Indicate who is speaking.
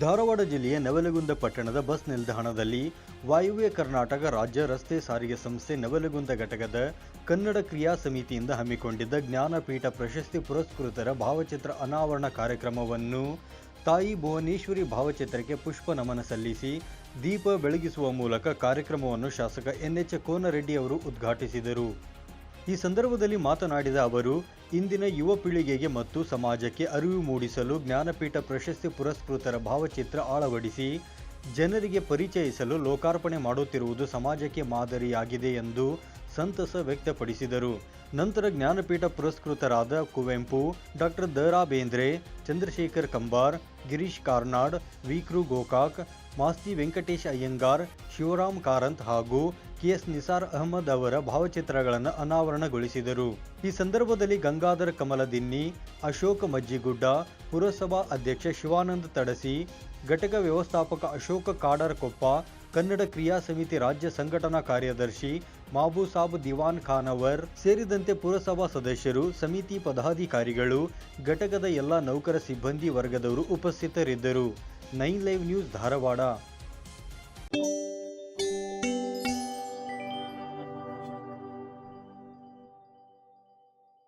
Speaker 1: ಧಾರವಾಡ ಜಿಲ್ಲೆಯ ನವಲಗುಂದ ಪಟ್ಟಣದ ಬಸ್ ನಿಲ್ದಾಣದಲ್ಲಿ ವಾಯುವ್ಯ ಕರ್ನಾಟಕ ರಾಜ್ಯ ರಸ್ತೆ ಸಾರಿಗೆ ಸಂಸ್ಥೆ ನವಲಗುಂದ ಘಟಕದ ಕನ್ನಡ ಕ್ರಿಯಾ ಸಮಿತಿಯಿಂದ ಹಮ್ಮಿಕೊಂಡಿದ್ದ ಜ್ಞಾನಪೀಠ ಪ್ರಶಸ್ತಿ ಪುರಸ್ಕೃತರ ಭಾವಚಿತ್ರ ಅನಾವರಣ ಕಾರ್ಯಕ್ರಮವನ್ನು ತಾಯಿ ಭುವನೇಶ್ವರಿ ಭಾವಚಿತ್ರಕ್ಕೆ ಪುಷ್ಪ ನಮನ ಸಲ್ಲಿಸಿ ದೀಪ ಬೆಳಗಿಸುವ ಮೂಲಕ ಕಾರ್ಯಕ್ರಮವನ್ನು ಶಾಸಕ ಎನ್ಎಚ್ ಕೋನರೆಡ್ಡಿ ಅವರು ಉದ್ಘಾಟಿಸಿದರು. ಈ ಸಂದರ್ಭದಲ್ಲಿ ಮಾತನಾಡಿದ ಅವರು, ಇಂದಿನ ಯುವ ಪೀಳಿಗೆಗೆ ಮತ್ತು ಸಮಾಜಕ್ಕೆ ಅರಿವು ಮೂಡಿಸಲು ಜ್ಞಾನಪೀಠ ಪ್ರಶಸ್ತಿ ಪುರಸ್ಕೃತರ ಭಾವಚಿತ್ರ ಅಳವಡಿಸಿ, ಜನರಿಗೆ ಪರಿಚಯಿಸಲು ಲೋಕಾರ್ಪಣೆ ಮಾಡುತ್ತಿರುವುದು ಸಮಾಜಕ್ಕೆ ಮಾದರಿಯಾಗಿದೆ ಎಂದು ಸಂತಸ ವ್ಯಕ್ತಪಡಿಸಿದರು. ನಂತರ ಜ್ಞಾನಪೀಠ ಪುರಸ್ಕೃತರಾದ ಕುವೆಂಪು ಡಾಕ್ಟರ್ ದ. ಬೇಂದ್ರೆ ಚಂದ್ರಶೇಖರ್ ಕಂಬಾರ್, ಗಿರೀಶ್ ಕಾರ್ನಾಡ್ ವಿಕ್ರು ಗೋಕಾಕ್ ಮಾಸ್ತಿ ವೆಂಕಟೇಶ್ ಅಯ್ಯಂಗಾರ್, ಶಿವರಾಮ್ ಕಾರಂತ್ ಹಾಗೂ ಕೆಎಸ್ ನಿಸಾರ್ ಅಹಮದ್ ಅವರ ಭಾವಚಿತ್ರಗಳನ್ನು ಅನಾವರಣಗೊಳಿಸಿದರು. ಈ ಸಂದರ್ಭದಲ್ಲಿ ಗಂಗಾಧರ ಕಮಲದಿನ್ನಿ ಅಶೋಕ ಮಜ್ಜಿಗುಡ್ಡ, ಪುರಸಭಾ ಅಧ್ಯಕ್ಷ ಶಿವಾನಂದ ತಡಸಿ, ಘಟಕ ವ್ಯವಸ್ಥಾಪಕ ಅಶೋಕ ಕಾಡರಕೊಪ್ಪ, ಕನ್ನಡ ಕ್ರಿಯಾ ಸಮಿತಿ ರಾಜ್ಯ ಸಂಘಟನಾ ಕಾರ್ಯದರ್ಶಿ ಮಾಬೂಸಾಬ್ ದಿವಾನ್ ಖಾನವರ್ ಸೇರಿದಂತೆ ಪುರಸಭಾ ಸದಸ್ಯರು, ಸಮಿತಿ ಪದಾಧಿಕಾರಿಗಳು, ಘಟಕದ ಎಲ್ಲ ನೌಕರ ಸಿಬ್ಬಂದಿ ವರ್ಗದವರು ಉಪಸ್ಥಿತರಿದ್ದರು. नई लाइव न्यूज़ धारवाड़ा।